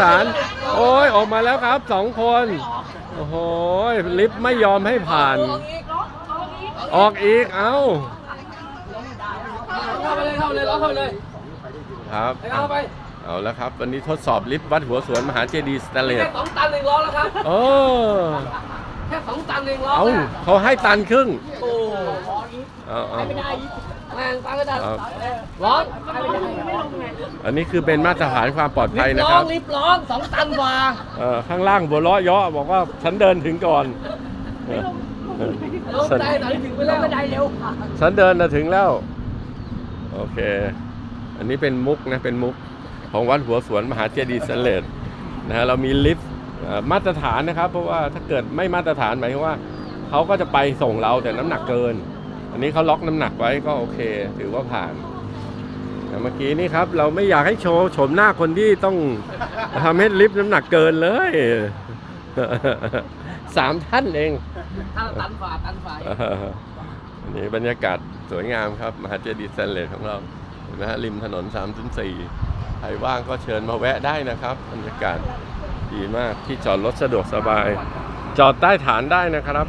สาร โอ้ยออกมาแล้วครับสองคน โอ้โหลิฟต์ไม่ยอมให้ผ่าน ออกอีกเอ้าเข้าไปเลยเข้าไปเลยล้อเข้าไปเลยครับไปเข้าไปเอาแล้วครับ วันนี้ทดสอบลิฟต์วัดหัวสวนมหาเจดีย์สแตนเลแค่สสองตันเองล้อแล้วครับเออแค่สองตันเองล้อเอาเนี่ยเขาให้ตันครึ่งโอ้ เอาเอาแม่งตังก็ได้ครับร้องอันนี้คือเป็นมาตรฐานความปลอดภัยรีบนะร้คอรังบรีบร้องสองตันกว่าเอ่อข้างล่างบัวเราะเยาะบอกว่าฉันเดินถึงก่อนเออเออลงฉันได้ไหนถึงไปแล้วไม่ได้เร็วฉันเดินมาถึงแล้ว โอเค อันนี้เป็นมุกนะเป็นมุกของวัดหัวสวนมหาเจดีย์สแตนเลสนะฮะเรามีลิฟต์เอ่อมาตรฐานนะครับ เพราะว่าถ้าเกิดไม่มาตรฐานหมายถึงว่าเขาก็จะไปส่งเราแต่น้ำหนักเกิน อันนี้เขาล็อกน้ำหนักไว้ก็โอเค ถือว่าผ่านแต่เมื่อกี้นี่ครับ เราไม่อยากให้โชว์โฉมหน้าคนที่ต้องทำให้ลิฟต์น้ำหนักเกินเลยสามท่านเองถ้าตันฝ่าตันฝ่าอันนี้บรรยากาศสวยงามครับ มหาเจดีย์สแตนเลสของเราเห็นไหมฮะริมถนน304ใครว่างก็เชิญมาแวะได้นะครับ บรรยากาศดีมากที่จอดรถสะดวกสบาย จอดใต้ฐานได้นะครับ